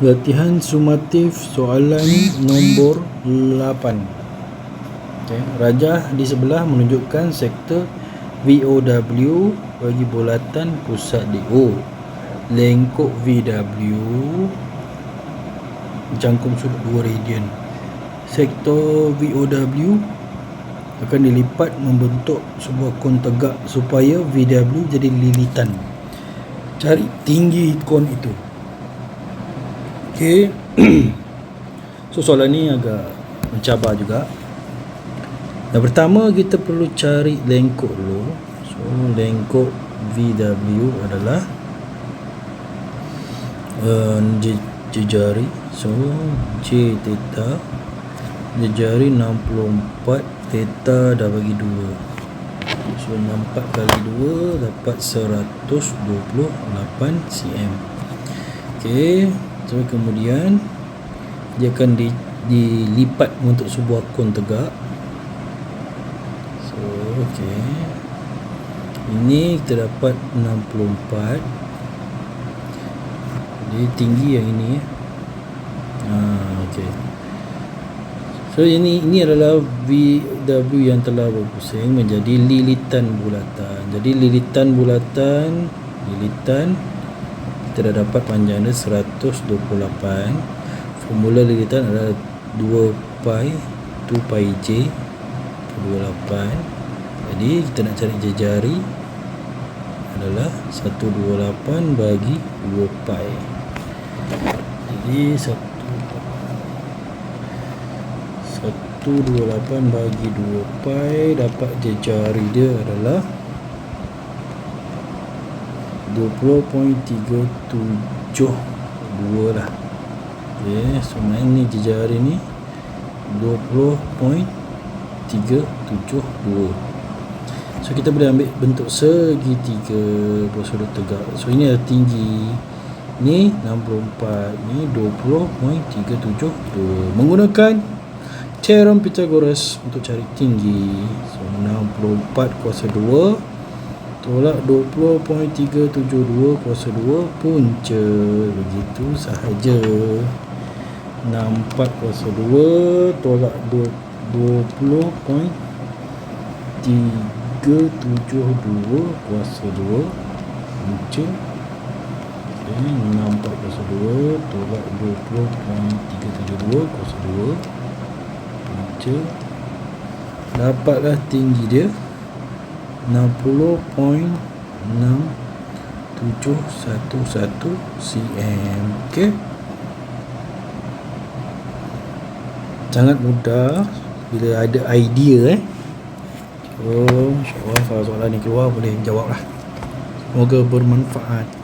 Latihan sumatif soalan nombor 8 okay. Rajah di sebelah menunjukkan sektor VOW bagi bulatan pusat DO Lengkok VW Jangkum sudut 2 radian. Sektor VOW akan dilipat membentuk sebuah kon tegak supaya VW jadi lilitan. Cari tinggi kon itu Okey. so soalan ni agak mencabar juga. Yang pertama kita perlu cari lengkok dulu. So lengkok VW adalah uh, jejari. So J theta jejari 64 theta dah bagi 2. So 64 kali 2 dapat 128 cm. Okey. So kemudian dia akan di, dilipat untuk sebuah kon tegak. So okey. Ini kita dapat 64. Jadi tinggi yang ini. Ha okey. So ini ini adalah VW yang telah berpusing menjadi lilitan bulatan. Jadi lilitan bulatan lilitan kita dah dapat panjang dia 128 formula lilitan adalah 2 pi 2 pi j 28 jadi kita nak cari jari adalah 128 bagi 2 pi. Jadi 1 128 bagi 2 pi dapat jari dia adalah 20.372 lah. Okay, so main ni jejari ni 20.372 so kita boleh ambil bentuk segitiga bersudut tegak. So ini adalah tinggi. Ni 64 ni 20.372 menggunakan teorem Pythagoras untuk cari tinggi. So 64 kuasa 2 Tolak 20.372 kuasa 2 punca. Begitu sahaja. 64 kuasa 2 Tolak 20.372 kuasa 2 Punca. Okay, 64 kuasa 2 Tolak 20.372 kuasa 2 Punca. Dapatlah tinggi dia 60.6711 cm okey. Sangat mudah bila ada idea eh. So insyaallah kalau soalan ni keluar boleh jawab lah. Semoga bermanfaat